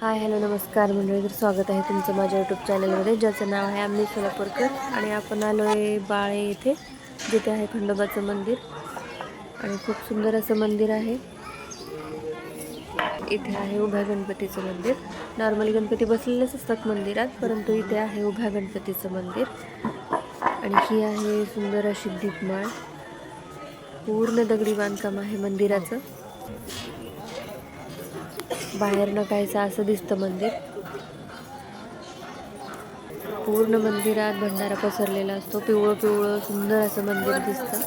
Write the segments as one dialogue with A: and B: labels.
A: Hi hello नमस्कार मंडळी. तर स्वागत आहे तुमचं माझ्या यूट्यूब चॅनलमध्ये ज्याचं नाव आहे आम्ही सोलापूरकर आणि आपण आलो आहे बाळे येथे जिथे आहे खंडोबाचं मंदिर. आणि खूप सुंदर असं मंदिर आहे. इथे आहे उभ्या गणपतीचं मंदिर. नॉर्मली गणपती बसलेलेच असतात मंदिरात परंतु इथे आहे उभ्या गणपतीचं मंदिर. आणि ही आहे सुंदर अशी दीपमाळ. पूर्ण दगडी बांधकाम आहे मंदिराचं. बाहेरनं कायचं असं दिसतं मंदिर. पूर्ण मंदिरात भंडारा पसरलेला असतो. पिवळं पिवळं सुंदर असं मंदिर दिसतं.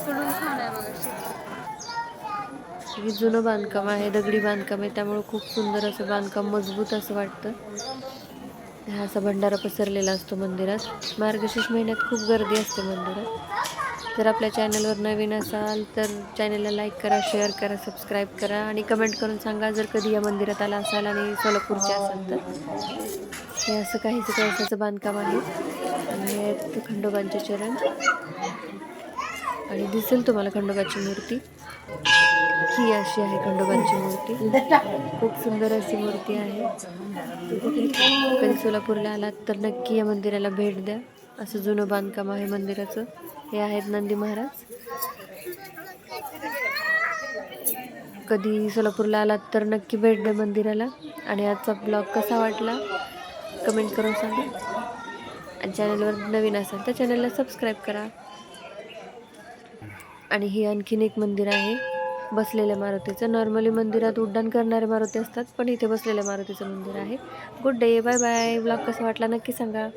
A: हे जुनं बांधकाम आहे दगडी बांधकाम आहे. त्यामुळं खूप सुंदर असं बांधकाम मजबूत असं वाटतं. हा असा भंडारा पसरलेला असतो मंदिरात. मार्गशीर्ष महिन्यात खूप गर्दी असते मंदिरात. जर आपल्या चॅनलवर नवीन असाल तर चॅनलला लाईक करा शेअर करा सबस्क्राईब करा आणि कमेंट करून सांगा जर कधी या मंदिरात आला असाल आणि सोलापूरचे असाल तर. हे असं काहीच कळसाचं बांधकाम आहे. आणि खंडोबांचे चरण. आणि दिसेल तुम्हाला खंडोबाची मूर्ती. ही अशी आहे खंडोबांची मूर्ती. खूप सुंदर अशी मूर्ती आहे. कधी सोलापूरला आलात तर नक्की या मंदिराला भेट द्या. असं जुनं बांधकाम आहे मंदिराचं. हे आहेत नंदी महाराज. कधी सोलापूरला आलात तर नक्की भेट द्या मंदिराला. आणि आजचा ब्लॉग कसा वाटला कमेंट करून सांगा. आणि चॅनलवर नवीन असाल तर चॅनलला सबस्क्राईब करा. आणि ही आणखीन एक मंदिर आहे. बसलेल्या मारुतीचं. नॉर्मली मंदिरात उड्डाण करणारे मारुती असतात पण इथे बसलेल्या मारुतीचं मंदिर आहे. Good day bye bye blog कसा वाटला नक्की सांगा.